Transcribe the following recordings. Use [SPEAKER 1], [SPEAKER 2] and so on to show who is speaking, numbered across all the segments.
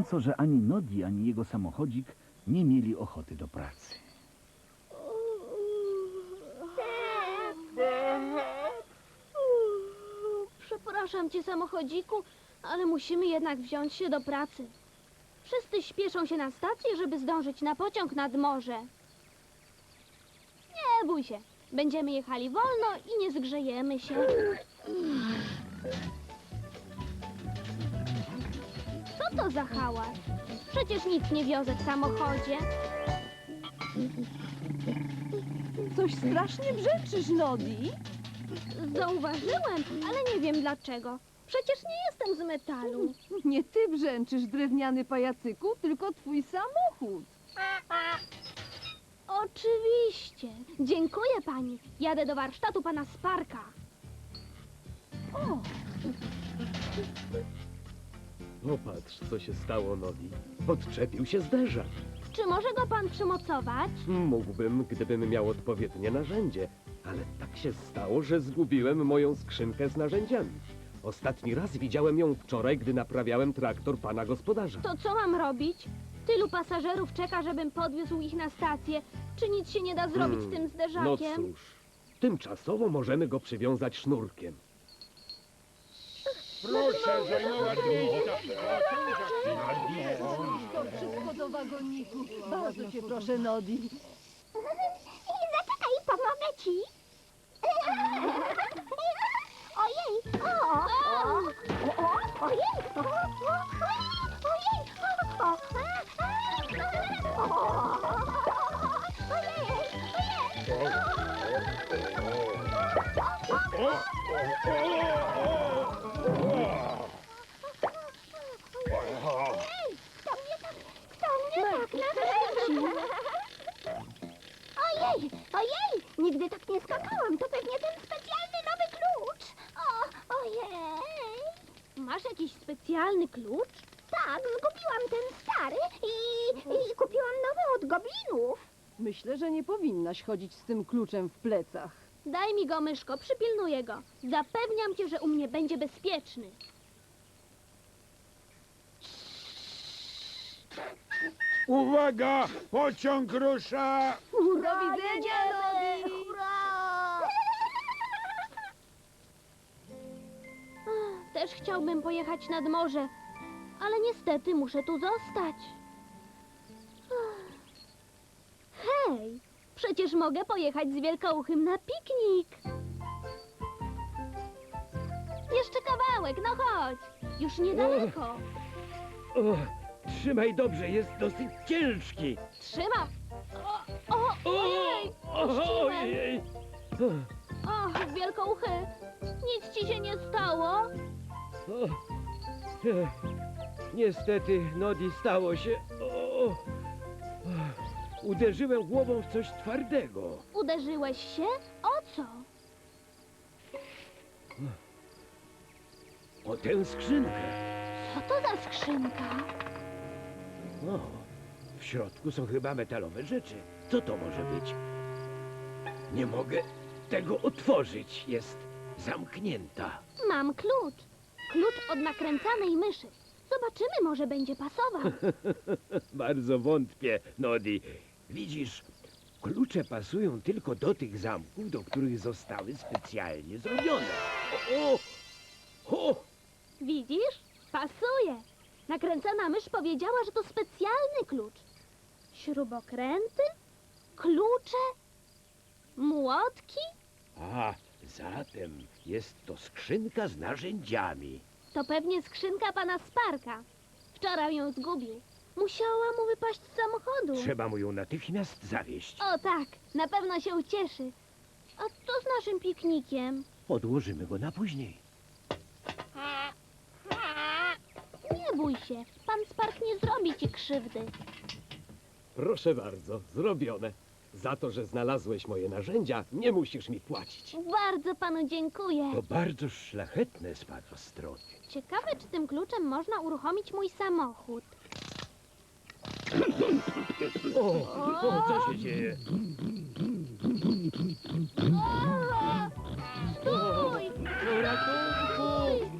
[SPEAKER 1] znacząco, że ani Nodi, ani jego samochodzik nie mieli ochoty do pracy.
[SPEAKER 2] Przepraszam cię, samochodziku, ale musimy jednak wziąć się do pracy. Wszyscy śpieszą się na stację, żeby zdążyć na pociąg nad morze. Nie bój się. Będziemy jechali wolno i nie zgrzejemy się. Co to za hałas? Przecież nic nie wiozę w samochodzie.
[SPEAKER 3] Coś strasznie brzeczysz, Nodi.
[SPEAKER 2] Zauważyłem, ale nie wiem dlaczego. Przecież nie jestem z metalu.
[SPEAKER 3] Nie ty brzęczysz, drewniany pajacyku, tylko twój samochód.
[SPEAKER 2] Oczywiście. Dziękuję pani. Jadę do warsztatu pana Sparka.
[SPEAKER 3] O,
[SPEAKER 4] Popatrz, co się stało Nodi. Podczepił się zderzak.
[SPEAKER 2] Czy może go pan przymocować?
[SPEAKER 4] Mógłbym, gdybym miał odpowiednie narzędzie, ale tak się stało, że zgubiłem moją skrzynkę z narzędziami. Ostatni raz widziałem ją wczoraj, gdy naprawiałem traktor pana gospodarza.
[SPEAKER 2] To co mam robić? Tylu pasażerów czeka, żebym podwiózł ich na stację. Czy nic się nie da zrobić z
[SPEAKER 4] Hmm,
[SPEAKER 2] tym
[SPEAKER 4] No
[SPEAKER 2] zderzakiem?
[SPEAKER 4] cóż, tymczasowo możemy go przywiązać sznurkiem.
[SPEAKER 5] Proszę zajmować miejsca.
[SPEAKER 3] to wszystko do wagoniku. Bardzo cię proszę, Nodi.
[SPEAKER 6] Zaczekaj, pomogę ci. Ojej! O! O! O! Ojej! O! O! Ojej! O! O! Kto To pewnie ten specjalny nowy klucz. O, ojej.
[SPEAKER 2] Masz jakiś specjalny klucz?
[SPEAKER 6] Tak, zgubiłam ten stary i, i kupiłam nowy od goblinów.
[SPEAKER 3] Myślę, że nie powinnaś chodzić z tym kluczem w plecach.
[SPEAKER 2] Daj mi go, myszko, przypilnuję go. Zapewniam cię, że u mnie będzie bezpieczny.
[SPEAKER 5] Uwaga! Pociąg rusza!
[SPEAKER 3] Do widzenia,
[SPEAKER 2] Też chciałbym pojechać nad morze, ale niestety muszę tu zostać. Hej, przecież mogę pojechać z Wielkouchym na piknik. Jeszcze kawałek, no chodź. Już niedaleko.
[SPEAKER 7] O, trzymaj dobrze, jest dosyć ciężki.
[SPEAKER 2] Trzymam. O, o, ojej, puściłem.
[SPEAKER 7] Ojej!
[SPEAKER 2] O, Wielkouchy, nic ci się nie stało?
[SPEAKER 7] O, e, niestety, Nodi, stało się. O, o, uderzyłem głową w coś twardego.
[SPEAKER 2] Uderzyłeś się? O co?
[SPEAKER 7] O tę skrzynkę.
[SPEAKER 2] Co to za skrzynka?
[SPEAKER 7] O, w środku są chyba metalowe rzeczy. Co to może być? Nie mogę tego otworzyć. Jest zamknięta.
[SPEAKER 2] Mam klucz. Klucz od nakręcanej myszy. Zobaczymy, może będzie pasował.
[SPEAKER 7] Bardzo wątpię, Nodi. Widzisz, klucze pasują tylko do tych zamków, do których zostały specjalnie zrobione. O! O! o!
[SPEAKER 2] Widzisz? Pasuje. Nakręcana mysz powiedziała, że to specjalny klucz. Śrubokręty? Klucze? Młotki?
[SPEAKER 7] A, zatem jest to skrzynka z narzędziami.
[SPEAKER 2] To pewnie skrzynka pana Sparka. Wczoraj ją zgubił. Musiała mu wypaść z samochodu.
[SPEAKER 7] Trzeba mu ją natychmiast zawieźć.
[SPEAKER 2] O tak, na pewno się ucieszy. A co z naszym piknikiem?
[SPEAKER 7] Odłożymy go na później.
[SPEAKER 2] Nie bój się, pan Spark nie zrobi ci krzywdy.
[SPEAKER 4] Proszę bardzo, zrobione. Za to, że znalazłeś moje narzędzia, nie musisz mi płacić.
[SPEAKER 2] Bardzo panu dziękuję.
[SPEAKER 7] To bardzo szlachetne z pana strony.
[SPEAKER 2] Ciekawe, czy tym kluczem można uruchomić mój samochód.
[SPEAKER 7] O, o co się dzieje?
[SPEAKER 2] Stój!
[SPEAKER 7] Ratunku!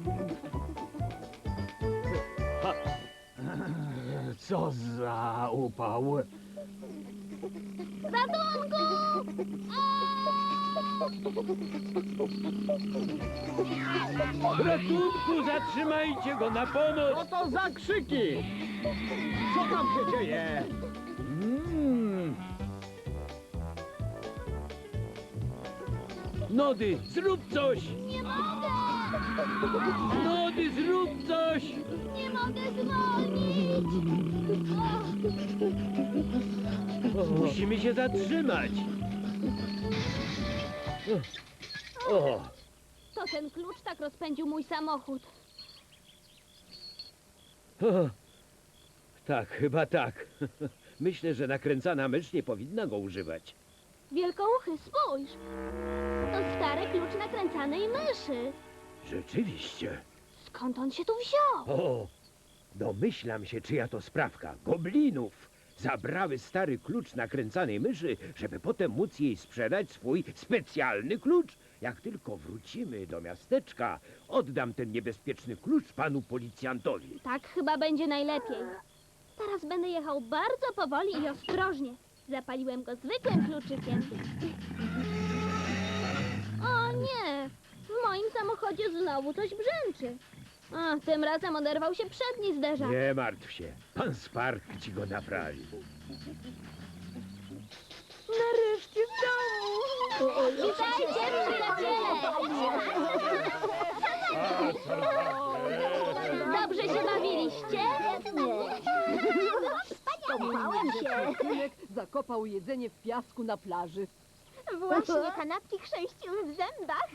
[SPEAKER 7] Co za upał.
[SPEAKER 2] Ratunku!
[SPEAKER 7] Ratunku, zatrzymajcie go na pomoc!
[SPEAKER 5] To za krzyki? Co tam się dzieje?
[SPEAKER 7] Mm. Nody, zrób coś!
[SPEAKER 2] Nie mogę!
[SPEAKER 7] Nody, zrób coś!
[SPEAKER 2] Nie mogę zwolnić!
[SPEAKER 7] Musimy się zatrzymać. O,
[SPEAKER 2] To ten klucz tak rozpędził mój samochód.
[SPEAKER 7] o. Tak, chyba tak. Myślę, że nakręcana mysz nie powinna go używać.
[SPEAKER 2] Wielkouchy, spójrz! To stary klucz nakręcanej myszy.
[SPEAKER 7] Rzeczywiście.
[SPEAKER 2] Skąd on się tu wziął?
[SPEAKER 7] O, domyślam się, czyja to sprawka. Goblinów zabrały stary klucz nakręcanej myszy, żeby potem móc jej sprzedać swój specjalny klucz. Jak tylko wrócimy do miasteczka, oddam ten niebezpieczny klucz panu policjantowi.
[SPEAKER 2] Tak chyba będzie najlepiej. Teraz będę jechał bardzo powoli i ostrożnie. Zapaliłem go zwykłym kluczykiem. O nie! W moim samochodzie znowu coś brzęczy. A, tym razem oderwał się przedni zderzak.
[SPEAKER 7] Nie martw się, pan Spark ci go naprawi.
[SPEAKER 3] Nareszcie w domu!
[SPEAKER 2] Witajcie, przyjaciele! Dobrze się bawiliście?
[SPEAKER 6] Wspaniałe się.
[SPEAKER 3] Zakopał jedzenie w piasku na plaży.
[SPEAKER 6] Właśnie kanapki chrzęścił w zębach.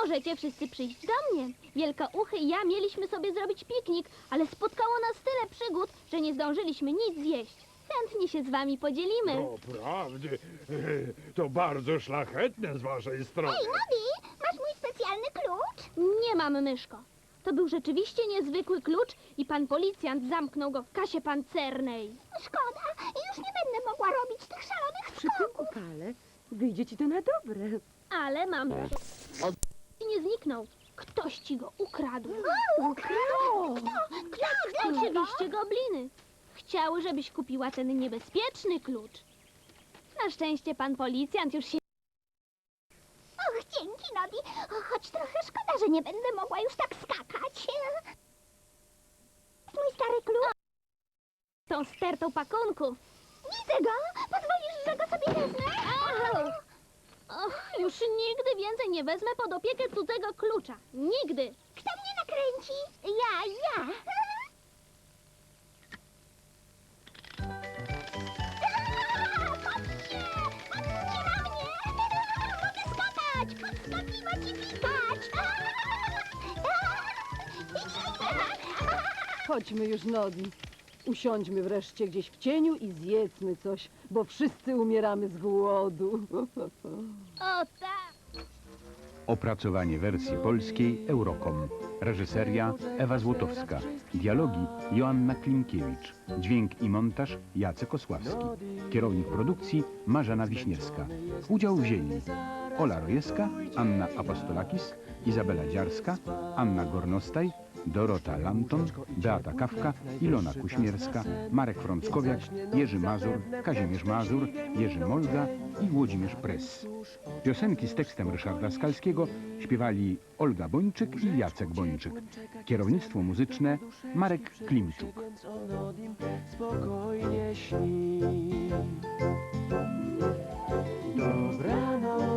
[SPEAKER 2] Możecie wszyscy przyjść do mnie. Wielkouchy i ja mieliśmy sobie zrobić piknik, ale spotkało nas tyle przygód, że nie zdążyliśmy nic zjeść. Chętnie się z wami podzielimy.
[SPEAKER 5] Doprawdy, to bardzo szlachetne z waszej strony.
[SPEAKER 6] Ej, Nodi, masz mój specjalny klucz?
[SPEAKER 2] Nie mam, myszko. To był rzeczywiście niezwykły klucz i pan policjant zamknął go w kasie pancernej.
[SPEAKER 6] Szkoda, już nie będę mogła robić tych szalonych
[SPEAKER 3] Przy tym upale wyjdzie ci to na dobre.
[SPEAKER 2] Ale mam... Od... zniknął. Ktoś ci go ukradł.
[SPEAKER 6] Kto? Kto? Dlaczego?
[SPEAKER 2] Oczywiście gobliny. Chciały, żebyś kupiła ten niebezpieczny klucz. Na szczęście pan policjant już się...
[SPEAKER 6] Och, dzięki, Nodi. Choć trochę szkoda, że nie będę mogła już tak skakać. Mój stary klucz.
[SPEAKER 2] tą stertą pakunków.
[SPEAKER 6] Widzę go. Pozwolisz, że go sobie wezmę?
[SPEAKER 2] Och, już nigdy więcej nie wezmę pod opiekę cudzego klucza. Nigdy.
[SPEAKER 6] Kto mnie nakręci? Ja, ja. Patrzcie! Patrzcie na mnie! Mogę skakać! Podskakiwać i pikać!
[SPEAKER 3] Chodźmy już, Nodi. Usiądźmy wreszcie gdzieś w cieniu i zjedzmy coś, bo wszyscy umieramy z głodu.
[SPEAKER 2] O tak.
[SPEAKER 8] Opracowanie wersji polskiej Eurocom. Reżyseria Ewa Złotowska. Dialogi Joanna Klimkiewicz. Dźwięk i montaż Jacek Osławski. Kierownik produkcji Marzena Wiśniewska. Udział wzięli Ola Rojewska, Anna Apostolakis, Izabela Dziarska, Anna Gornostaj, Dorota Lanton, Beata Kawka, Ilona Kuśmierska, Marek Frąckowiak, Jerzy Mazur, Kazimierz Mazur, Jerzy Molga i Włodzimierz Press. Piosenki z tekstem Ryszarda Skalskiego śpiewali Olga Bończyk i Jacek Bończyk. Kierownictwo muzyczne Marek Klimczuk.
[SPEAKER 9] Dobranoc.